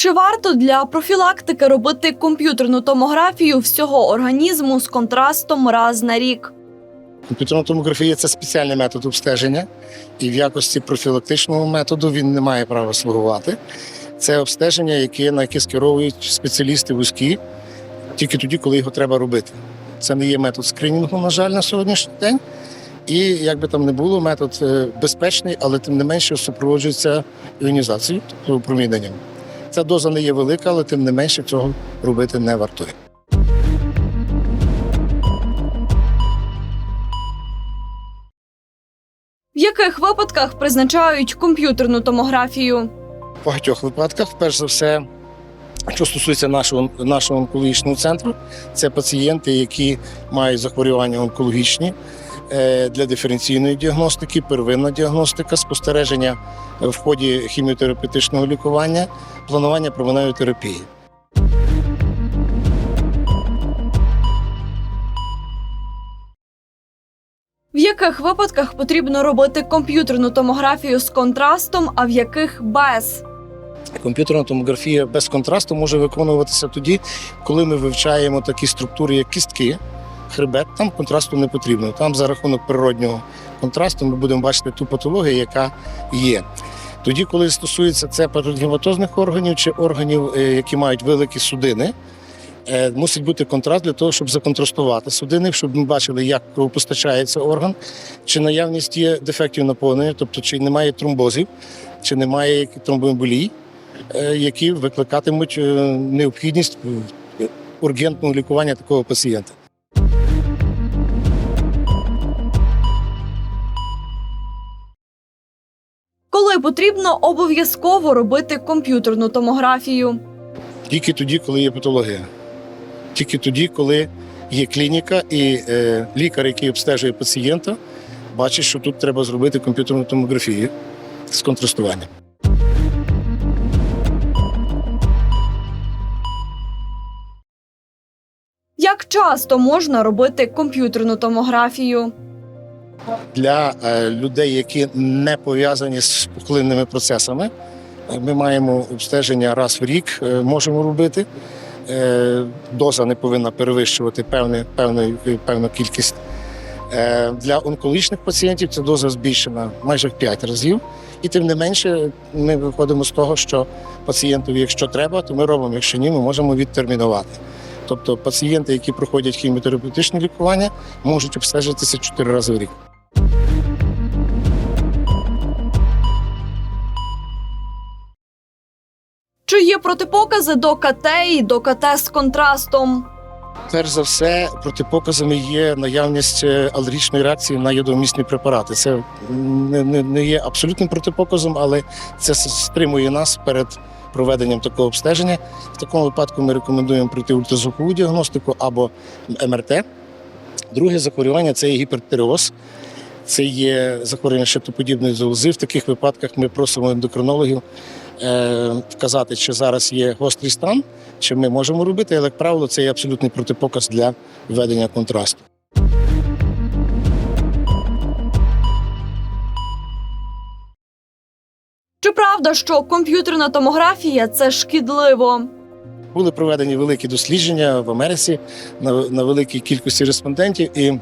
Чи варто для профілактики робити комп'ютерну томографію всього організму з контрастом раз на рік? Комп'ютерна томографія це спеціальний метод обстеження, і в якості профілактичного методу він не має права слугувати. Це обстеження, яке, на яке скеровують спеціалісти вузькі тільки тоді, коли його треба робити. Це не є метод скринінгу, на жаль, на сьогоднішній день. І як би там не було, метод е, безпечний, але тим не менше супроводжується іонізацією, тобто опроміненням. Ця доза не є велика, але тим не менше цього робити не вартує. В яких випадках призначають комп'ютерну томографію? В багатьох випадках, перш за все, що стосується нашого, нашого онкологічного центру, це пацієнти, які мають захворювання онкологічні для диференційної діагностики, первинна діагностика, спостереження в ході хіміотерапевтичного лікування, планування променевої терапії. В яких випадках потрібно робити комп'ютерну томографію з контрастом, а в яких без? Комп'ютерна томографія без контрасту може виконуватися тоді, коли ми вивчаємо такі структури, як кістки, хребет. Там контрасту не потрібно. Там за рахунок природнього контрасту ми будемо бачити ту патологію, яка є. Тоді, коли стосується це парадгематозних органів чи органів, е, які мають великі судини, е, мусить бути контраст для того, щоб законтрастувати судини, щоб ми бачили, як кровопостачається орган, чи наявність є дефектів наповнення, тобто чи немає тромбозів, чи немає тромбоемболій, е, які викликатимуть необхідність ургентного лікування такого пацієнта. Потрібно обов'язково робити комп'ютерну томографію? Тільки тоді, коли є патологія. Тільки тоді, коли є клініка і е, лікар, який обстежує пацієнта, бачить, що тут треба зробити комп'ютерну томографію з контрастуванням. Як часто можна робити комп'ютерну томографію? Для е, людей, які не пов'язані з пухлинними процесами, е, ми маємо обстеження раз в рік, е, можемо робити. Доза не повинна перевищувати певне, певну, певну кількість. Для онкологічних пацієнтів ця доза збільшена майже в 5 разів. І тим не менше, ми виходимо з того, що пацієнтові, якщо треба, то ми робимо, якщо ні, ми можемо відтермінувати. Тобто пацієнти, які проходять хіміотерапевтичне лікування, можуть обстежитися 4 рази в рік. Чи є протипокази до КТ і до КТ з контрастом? Перш за все, протипоказами є наявність е, алергічної реакції на йодомісні препарати. Це не, не, не є абсолютним протипоказом, але це стримує нас перед проведенням такого обстеження. В такому випадку ми рекомендуємо пройти ультразвукову діагностику або МРТ. Друге захворювання це є гіпертиреоз. Це є захворювання щитоподібної залози. В таких випадках ми просимо ендокринологів вказати, чи зараз є гострий стан, чи ми можемо робити, але, як правило, це є абсолютний протипоказ для введення контрасту. Чи правда, що комп'ютерна томографія це шкідливо? Були проведені великі дослідження в Америці на, на великій кількості респондентів, і,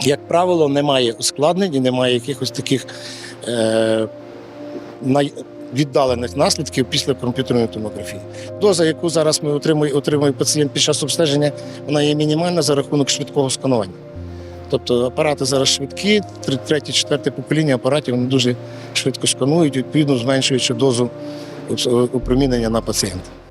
як правило, немає ускладнень і немає якихось таких е, най, віддалених наслідків після комп'ютерної томографії. Доза, яку зараз ми отримує, отримує пацієнт під час обстеження, вона є мінімальна за рахунок швидкого сканування. Тобто апарати зараз швидкі, третє, четверте покоління апаратів вони дуже швидко сканують, відповідно зменшуючи дозу опромінення на пацієнта.